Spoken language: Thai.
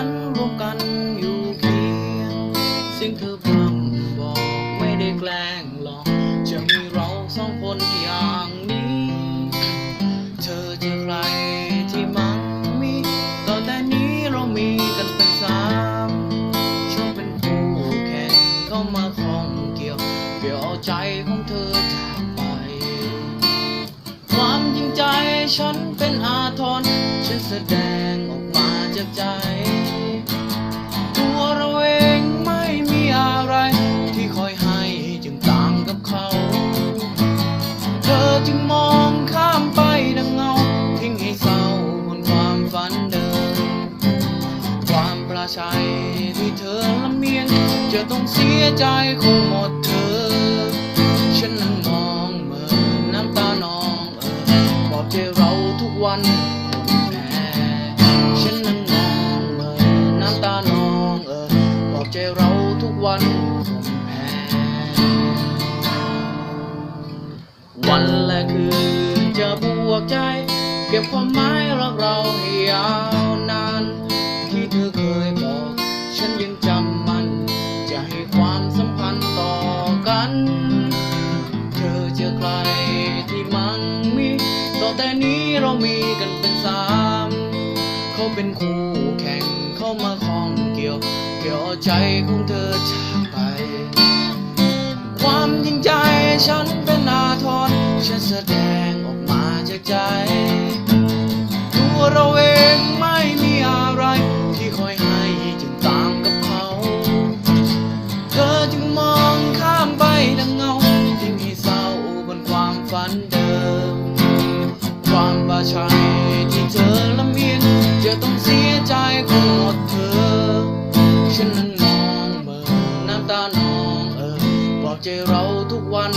ฝันร่วมกันอยู่เคียงซึ่งเธอพร่มบอกไม่ได้แกล้งหรอก จะมีเราสองคนอย่างนี้ เธอจะใครที่มันมีตอนแต่นี้เรามีกันเป็นสามช่วงเป็นคู่แข่งเข้ามาคล้องเกี่ยว เกี่ยวเอาใจของเธอจากไป ความจริงใจฉันเป็นอาทรฉันแสดงออกมาจากใจ ที่เธอลำเมียงจะต้องเสียใจคงหมดเธอ ฉันนั่งมองเหมือนน้ำตานองเออบอกใจเราทุกวันคนแพ้ฉันนั่งมองเหมือนน้ำตานองเออบอกใจเราทุกวันคนแพ้วันและคืนจะบวกใจ เก็บความหมายรักเราให้ยาวนาน ใครที่มั่งมีต่อแต่นี้เรามีกันเป็นสามเขาเป็นคู่แข่งเข้ามาข้องเกี่ยว เกี่ยวใจของเธอจากไป ความจริงใจฉันเป็น วันเดิม ความบาชัยที่เธอลำเอียงจะต้องเสียใจคงหมดเธอ ฉันนั้นมองเมื่อน้ำตานองเออบอกใจเราทุกวัน